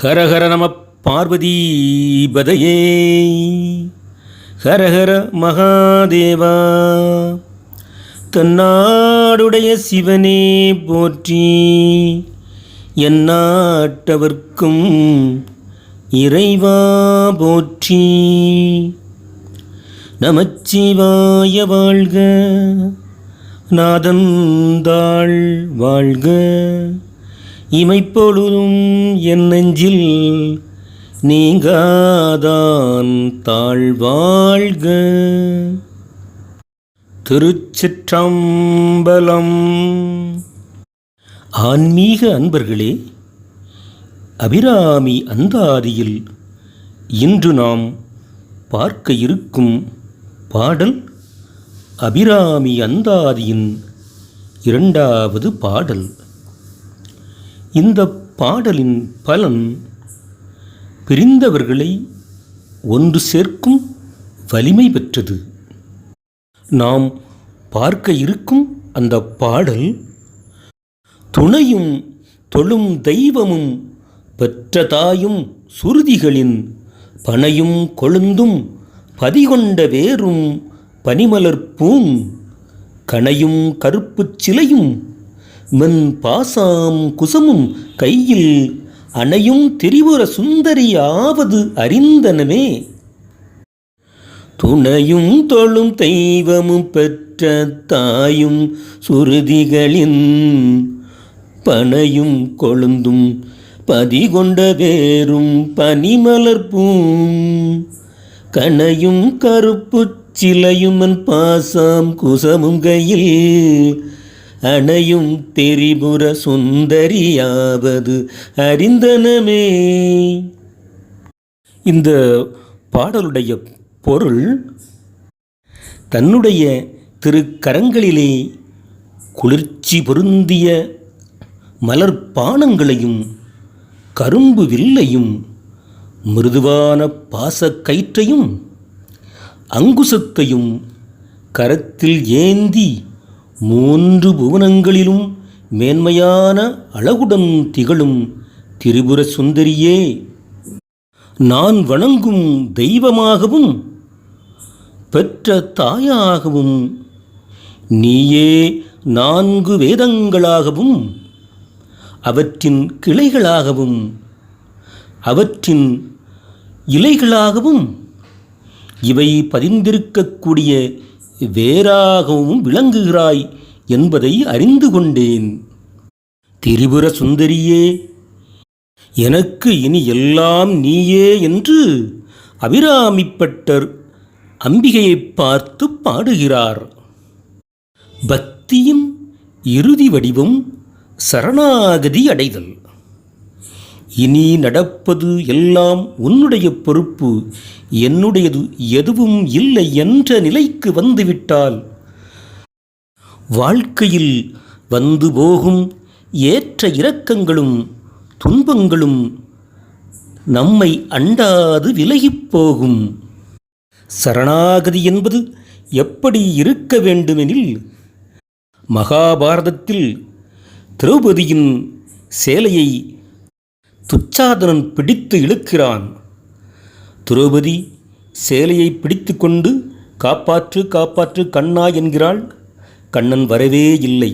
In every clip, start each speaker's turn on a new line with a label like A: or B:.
A: ஹரஹர நம பார்வதி பதையே ஹரஹர மகாதேவா தன்னாடுடைய சிவனே போற்றி என்னாட்டவர்க்கும் இறைவா போற்றி நமச்சிவாய வாழ்க நாதந்தாள் வாழ்க இமைப்பொழுதும் என் நெஞ்சில் நீங்காதான் தாழ்வாழ்க திருச்சிற்றம்பலம்
B: ஆன்மீக அன்பர்களே அபிராமி அந்தாதியில் இன்று நாம் பார்க்க இருக்கும் பாடல் அபிராமி அந்தாதியின் இரண்டாவது பாடல் இந்த பாடலின் பலன் பிரிந்தவர்களை ஒன்று சேர்க்கும் வலிமை பெற்றது நாம் பார்க்க இருக்கும் அந்த பாடல் துணையும் தொழும் தெய்வமும் பெற்ற தாயும் சுருதிகளின் பனையும் கொழுந்தும் பதிகொண்ட வேரும் பனிமலர் பூம் கனையும் கருப்புச் சிலையும் மென் பாசாம் குசமும் கையில் அணையும் திரிபுர சுந்தரியாவது அறிந்தனமே துணையும் தொழும் தெய்வமும் பெற்ற தாயும் சுருதிகளின் பனையும் கொழுந்தும் பதிகொண்ட வேறும் பனிமலர்பூம் கனையும் கருப்பு சிலையுமன் பாசாம் குசமுங்கையில் அணையும் தெரிபுர சுந்தரியாவது அறிந்தனமே இந்த பாடலுடைய பொருள் தன்னுடைய திருக்கரங்களிலே குளிர்ச்சி பொருந்திய மலர்பானங்களையும் கரும்பு வில்லையும் மிருதுவான பாசக்கயிற்றையும் அங்குசத்தையும் கரத்தில் ஏந்தி மூன்று புவனங்களிலும் மேன்மையான அழகுடன் திகழும் திரிபுர சுந்தரியே நான் வணங்கும் தெய்வமாகவும் பெற்ற தாயாகவும் நீயே நான்கு வேதங்களாகவும் அவற்றின் கிளைகளாகவும் அவற்றின் இலைகளாகவும் இவை பதிந்திருக்கக்கூடிய வேறாகவும் விளங்குகிறாய் என்பதை அறிந்து கொண்டேன் திரிபுர சுந்தரியே எனக்கு இனி எல்லாம் நீயே என்று அபிராமிப்பட்டர் அம்பிகையை பார்த்து பாடுகிறார் பக்தியின் இறுதி வடிவம் சரணாகதி அடைதல் இனி நடப்பது எல்லாம் உன்னுடைய பொறுப்பு என்னுடையது எதுவும் இல்லை என்ற நிலைக்கு வந்துவிட்டால் வாழ்க்கையில் வந்து போகும் ஏற்ற இரக்கங்களும் துன்பங்களும் நம்மை அண்டாது விலகிப் போகும் சரணாகதி என்பது எப்படி இருக்க வேண்டுமெனில் மகாபாரதத்தில் திரௌபதியின் சேலையை துச்சாதனன் பிடித்து இழுக்கிறான் துரோபதி சேலையை பிடித்து கொண்டு காப்பாற்று காப்பாற்று கண்ணா என்கிறாள் கண்ணன் வரவே இல்லை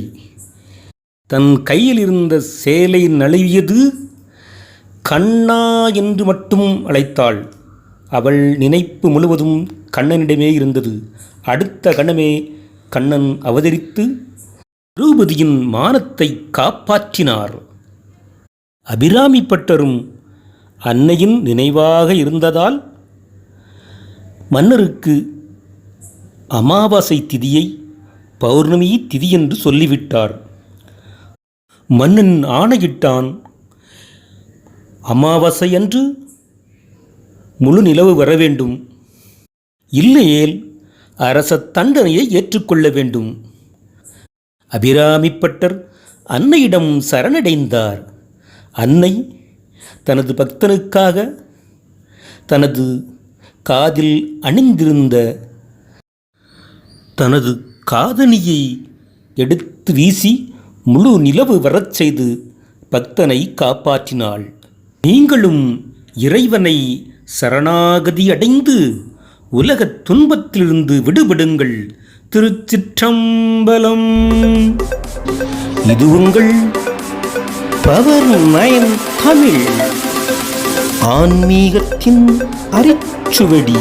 B: தன் கையில் இருந்த சேலை நழுவியது கண்ணா என்று மட்டும் அழைத்தாள் அவள் நினைப்பு முழுவதும் கண்ணனிடமே இருந்தது அடுத்த கணமே கண்ணன் அவதரித்து திரௌபதியின் மானத்தை காப்பாற்றினார் அபிராமி பட்டரும் அன்னையின் நினைவாக இருந்ததால் மன்னருக்கு அமாவாசை திதியை பௌர்ணமி திதி என்று சொல்லிவிட்டார் மன்னன் ஆணையிட்டான் அமாவாசை அன்று முழு நிலவு வர வேண்டும் இல்லையேல் அரச தண்டனையை ஏற்றுக்கொள்ள வேண்டும் அபிராமிப்பட்டர் அன்னையிடம் சரணடைந்தார் அன்னை தனது பக்தனுக்காக தனது காதில் அணிந்திருந்த தனது காதணியை எடுத்து வீசி முழு நிலவு வரச் செய்து பக்தனை காப்பாற்றினாள் நீங்களும் இறைவனை சரணாகதி அடைந்து உலகத் துன்பத்திலிருந்து விடுபடுங்கள் திருச்சிற்றம்பலம் இது உங்கள் பவர் நைன் தமிழ் ஆன்மீகத்தின் அரிச்சுவடி